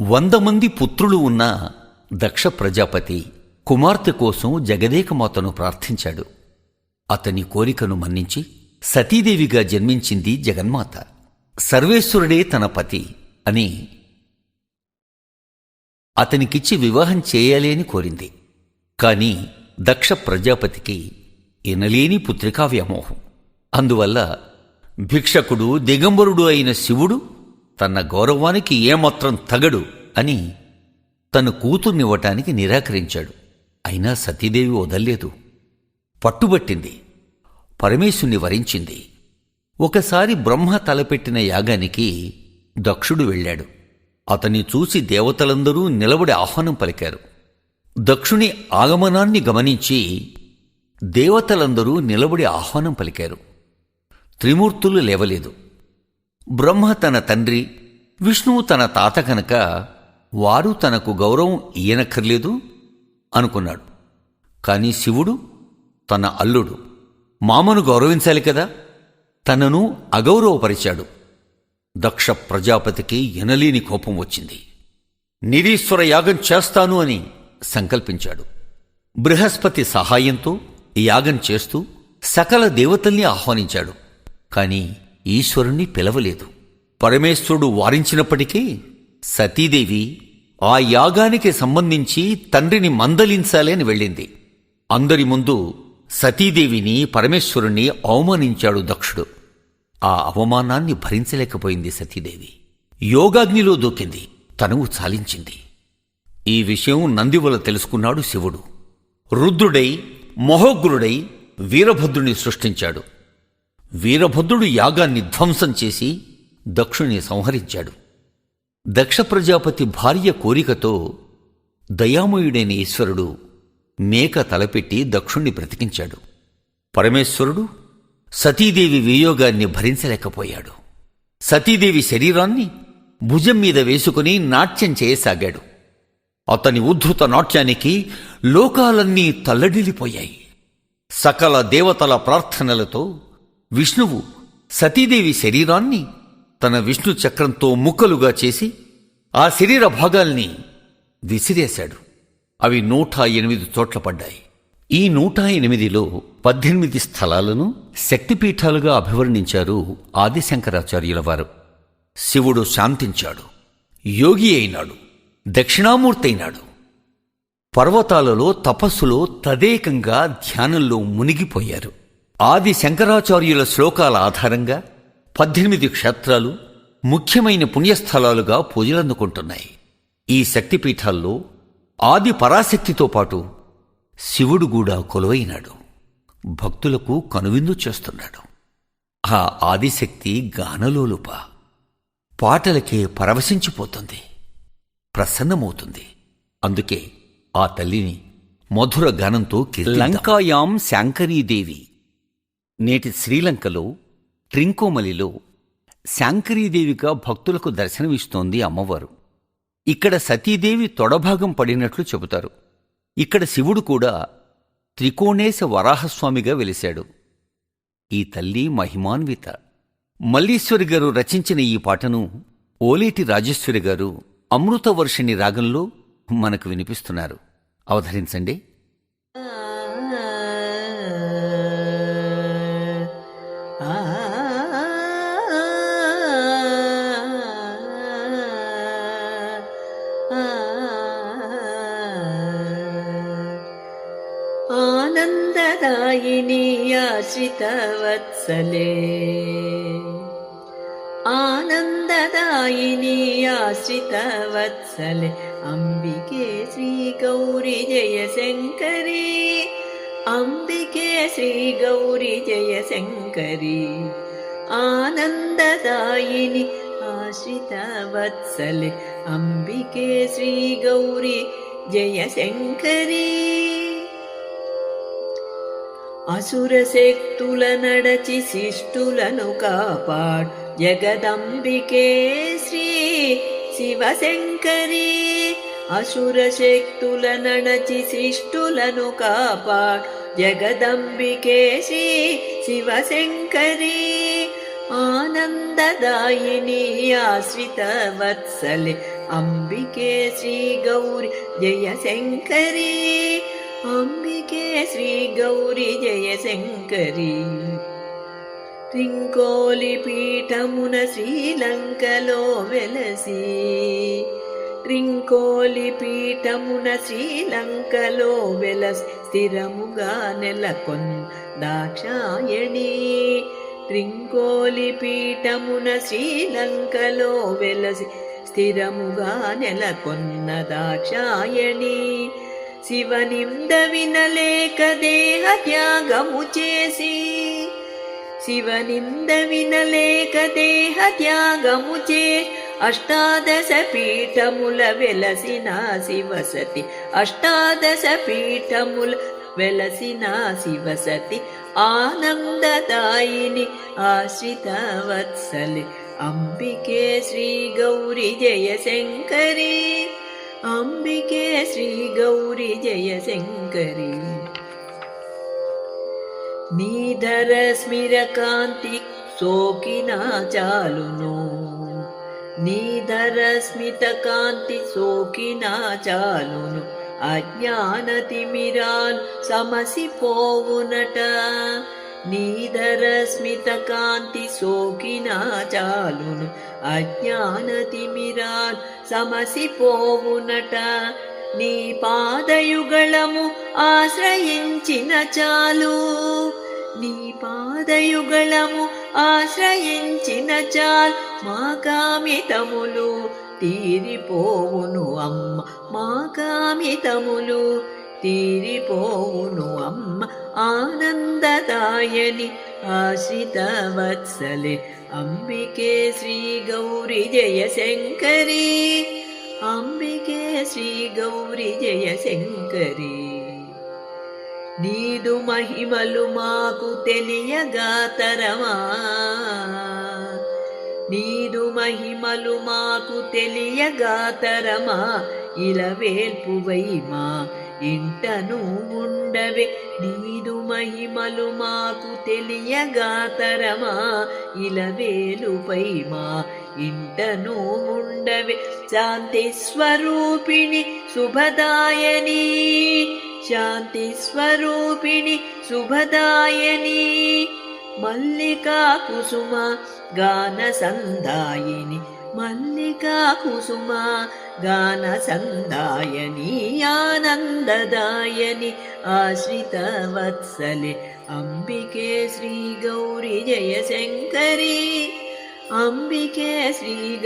వంద మంది పుత్రులు ఉన్న దక్ష ప్రజాపతి కుమార్తె కోసం జగదేకమాతను ప్రార్థించాడు. అతని కోరికను మన్నించి సతీదేవిగా జన్మించింది జగన్మాత. సర్వేశ్వరుడే తన పతి అని అతనికిచ్చి వివాహం చేయాలి అని కోరింది. కాని దక్ష ప్రజాపతికి ఎనలేని పుత్రికా వ్యామోహం. అందువల్ల భిక్షకుడు దిగంబరుడు అయిన శివుడు తన గౌరవానికి ఏమాత్రం తగడు అని తన కూతుర్నివ్వటానికి నిరాకరించాడు. అయినా సతీదేవి వదల్లేదు. పట్టుబట్టింది. పరమేశుణ్ణి వరించింది. ఒకసారి బ్రహ్మ తలపెట్టిన యాగానికి దక్షుడు వెళ్ళాడు. అతన్ని చూసి దేవతలందరూ నిలబడి ఆహ్వానం పలికారు. దక్షుని ఆగమనాన్ని గమనించి దేవతలందరూ నిలబడి ఆహ్వానం పలికారు. త్రిమూర్తులు లేవలేదు. బ్రహ్మ తన తండ్రి విష్ణువు తన తాత కనుక వారు తనకు గౌరవం ఇయ్యనక్కర్లేదు అనుకున్నాడు. కాని శివుడు తన అల్లుడు మామను గౌరవించాలి కదా? తనను అగౌరవపరిచాడు. దక్ష ప్రజాపతికి ఎనలేని కోపం వచ్చింది. నిరీశ్వర యాగం చేస్తాను అని సంకల్పించాడు. బృహస్పతి సహాయంతో యాగం చేస్తూ సకల దేవతల్ని ఆహ్వానించాడు. కానీ ఈశ్వరుణ్ణి పిలవలేదు. పరమేశ్వరుడు వారించినప్పటికీ సతీదేవి ఆ యాగానికి సంబంధించి తండ్రిని మందలించాలని అని వెళ్ళింది. అందరి ముందు సతీదేవిని పరమేశ్వరుణ్ణి అవమానించాడు దక్షుడు. ఆ అవమానాన్ని భరించలేకపోయింది సతీదేవి. యోగాగ్నిలో దూకింది. తనువు చాలించింది. ఈ విషయం నందివల తెలుసుకున్నాడు శివుడు. రుద్రుడై మహోగ్రుడై వీరభద్రుని సృష్టించాడు. వీరభద్రుడు యాగాన్ని ధ్వంసం చేసి దక్షుణ్ణి సంహరించాడు. దక్ష ప్రజాపతి భార్య కోరికతో దయామయుడైన ఈశ్వరుడు మేక తలపెట్టి దక్షుణ్ణి బ్రతికించాడు. పరమేశ్వరుడు సతీదేవి వియోగాన్ని భరించలేకపోయాడు. సతీదేవి శరీరాన్ని భుజం మీద వేసుకుని నాట్యం చేయసాగాడు. అతని ఉద్ధృత నాట్యానికి లోకాలన్నీ తల్లడిల్లిపోయాయి. సకల దేవతల ప్రార్థనలతో విష్ణువు సతీదేవి శరీరాన్ని తన విష్ణు చక్రంతో ముక్కలుగా చేసి ఆ శరీర భాగాల్ని విసిరేశాడు. అవి నూట ఎనిమిది చోట్ల పడ్డాయి. ఈ నూట ఎనిమిదిలో పద్దెనిమిది స్థలాలను శక్తిపీఠాలుగా అభివర్ణించారు ఆదిశంకరాచార్యుల వారు. శివుడు శాంతించాడు. యోగి అయినాడు. దక్షిణామూర్తి అయినాడు పర్వతాలలో తపస్సులో తదేకంగా ధ్యానంలో మునిగిపోయారు. ఆది శంకరాచార్యుల శ్లోకాల ఆధారంగా పద్దెనిమిది క్షేత్రాలు ముఖ్యమైన పుణ్యస్థలాలుగా పూజలందుకుంటున్నాయి. ఈ శక్తిపీఠాల్లో ఆది పరాశక్తితో పాటు శివుడు కూడా కొలువైనాడు. భక్తులకు కనువిందు చేస్తున్నాడు. ఆ ఆదిశక్తి గానలోలుప పాటలకే పరవశించిపోతుంది. ప్రసన్నమవుతుంది. అందుకే ఆ తల్లిని మధుర గానంతో లంకాయాం శాంకరీదేవి నేటి శ్రీలంకలో ట్రింకోమలిలో శాంకరీదేవిగా భక్తులకు దర్శనమిస్తోంది అమ్మవారు. ఇక్కడ సతీదేవి తొడభాగం పడినట్లు చెబుతారు. ఇక్కడ శివుడు కూడా త్రికోణేశ వరాహస్వామిగా వెలిశాడు. ఈ తల్లి మహిమాన్విత. మల్లీశ్వరి గారు రచించిన ఈ పాటను ఓలేటి రాజేశ్వరి గారు అమృతవర్షిణి రాగంలో మనకు వినిపిస్తున్నారు. అవధరించండి आनन्ददायिनीयाश्रितवत्सले आनन्ददायिनीयाश्रितवत्सले अम्बिके श्रीगौरि जयशङ्करी अम्बिके श्रीगौरि जयशङ्करी आनन्ददायिनि आश्रितवत्सले अम्बिके श्रीगौरि जयशङ्करी అసురశక్తుల నడచి శిష్టులను కాపాడు. జగదంబికే శ్రీ శివశంకరి. అసురశక్తుల నడచి శిష్టులను కాపాడు. జగదంబికే శ్రీ శివశంకరి. ఆనందదాయిని ఆశ్రిత వత్సలే. అంబికే శ్రీ గౌరి జయ శంకరి అంబికే శ్రీ గౌరి జయ శంకరి రింకోలి పీఠమున శ్రీలంకలో వెలసి రింకోలి పీఠమున శ్రీలంకలో వెలసి స్థిరముగా నెలకొన్ దాక్షాయణి రింకోలి పీఠమున శ్రీలంకలో వెలసి స్థిరముగా నెలకొన్న దాక్షాయణి శివనింద వినలేక దేహ త్యాగము చేసి శివనింద వినలేక దేహ త్యాగము చే అష్టాదశ పీఠముల వెలసిన శివసతి అష్టాదశ పీఠముల వెలసిన శివసతి ఆనందదాయిని ఆశ్రిత వత్సలి అంబికే శ్రీ గౌరి జయ శంకరి అంబికే శ్రీ గౌరి జయ శంకరి నీధర స్మిర కాంతి సోకినా చాలును నీధర స్మిత కాంతి సోకినా చాలును అజ్ఞాన తిమిరాల్ నీధర స్మిత కాంతి సోకినా చాలును అజ్ఞాన తిమిరాల్ సమసిపోవునట. నీ పాదయుగళము ఆశ్రయించిన చాలు. నీ పాదయుగళము ఆశ్రయించిన చాల్. మా కామితములు తీరిపోవును అమ్మ మా కామితములు తీరిపోవును అమ్మ. ఆనందదాయని ఆశ్రిత వత్సలే అంబికే శ్రీ గౌరి జయ శంకరి. అంబికే శ్రీ గౌరి జయ శంకరి. నీదు మహిమలు మాకు తెలియగా తరమా. నీదు మహిమలు మాకు తెలియగా తరమా. ఇలవేల్పువై మా ఇంటను ఉండవే. నీదు మహిమలు మాకు తెలియగా తరమా. ఇలవేలుపై మా ఇంటను ఉండవే. శాంతి స్వరూపిణి శుభదాయని శాంతి స్వరూపిణి శుభదాయని మల్లికా కుసుమ గాన సందాయిని మల్లికా కుసుమ గాన సందాయని ఆనందదాయని ఆశ్రిత వత్సలే అంబికే శ్రీ గౌరి జయ శంకరి. అంబికే శ్రీ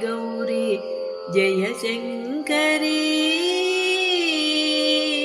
గౌరి జయ